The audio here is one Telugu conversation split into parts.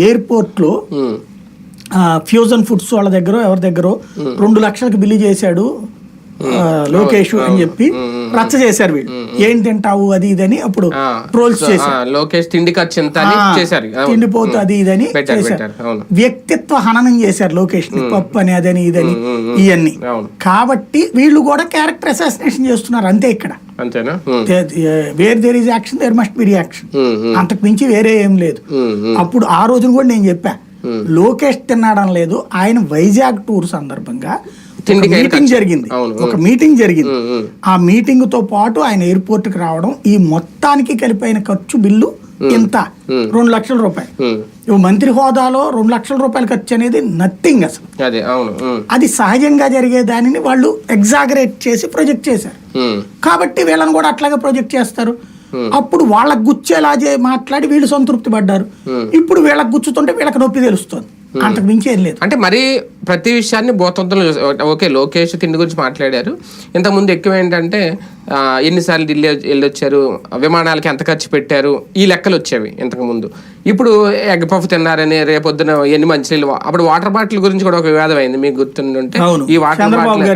ఎయిర్పోర్ట్లో ఉమ్, ఫ్యూజన్ ఫుడ్స్ వాళ్ళ దగ్గర ఎవరి దగ్గర రెండు లక్షలకు బిల్లు చేశాడు లోకేష్ అని చెప్పి రచ్చ చేశారు వీళ్ళు. ఏం తింటావు అది ఇదని అప్పుడు ట్రోల్స్ చేశారు. లోకేష్ తిండి చేశారు. తిండిపోతు అది ఇదని చేశారు. వ్యక్తిత్వ హననం చేశారు లోకేష్ని పప్పు అని అదని ఇదని ఇవన్నీ. కాబట్టి వీళ్ళు కూడా క్యారెక్టర్ అసాసినేషన్ చేస్తున్నారు అంతే ఇక్కడ. అంతేనా? Where there is action there must be reaction అంతకు మించి వేరే ఏం లేదు. ఉమ్, ఉమ్, అప్పుడు ఆ రోజున కూడా నేను చెప్పా లోకేష్ తిన్నాడం లేదు ఆయన వైజాగ్ టూర్ సందర్భంగా మీటింగ్. జరిగింది. ఒక మీటింగ్ జరిగింది. ఆ మీటింగ్తో పాటు ఆయన ఎయిర్పోర్ట్కి రావడం ఈ మొత్తానికి కలిపైన ఖర్చు బిల్లు ఇంత. రెండు లక్షల రూపాయలు. మంత్రి హోదాలో రెండు లక్షల రూపాయల ఖర్చు అనేది నథింగ్ అసలు. అదే సహజంగా జరిగే దానిని వాళ్ళు ఎగ్జాగరేట్ చేసి ప్రొజెక్ట్ చేశారు. కాబట్టి వీళ్ళని కూడా అట్లాగే ప్రొజెక్ట్ చేస్తారు. అప్పుడు వాళ్ళకు గుచ్చేలా మాట్లాడి వీళ్ళు సంతృప్తి పడ్డారు. ఇప్పుడు వీళ్ళకి గుచ్చుతుంటే వీళ్ళకి నొప్పి తెలుస్తుంది. అంతకు మించి ఏం లేదు. అంటే మరి ప్రతి విషయాన్ని బోతంతులు ఓకే లోకేష్ తిండి గురించి మాట్లాడారు. ఇంతకుముందు ఎక్కువ ఏంటంటే ఎన్నిసార్లు ఢిల్లీ వెళ్ళొచ్చారు? విమానాలకి ఎంత ఖర్చు పెట్టారు? ఈ లెక్కలు వచ్చేవి ఇంతకు ముందు. ఇప్పుడు ఎగ్ పఫ్ తిన్నారని రేపొద్దున ఎన్ని మంచినీళ్ళు వా- అప్పుడు వాటర్ బాటిల్ గురించి కూడా ఒక వివాదం అయింది మీకు గుర్తుంటే. ఈ వాటర్ బాటిల్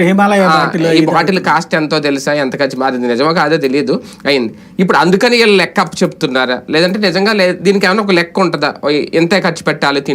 ఈ బాటిల్ కాస్ట్ ఎంతో తెలుసా? ఎంత ఖర్చు అది నిజమో కాదో తెలియదు. అయింది. ఇప్పుడు అందుకని వీళ్ళు లెక్క చెప్తున్నారా? లేదంటే నిజంగా దీనికి ఏమైనా ఒక లెక్క ఉంటుందా? ఎంతే ఖర్చు పెట్టాలి తిండి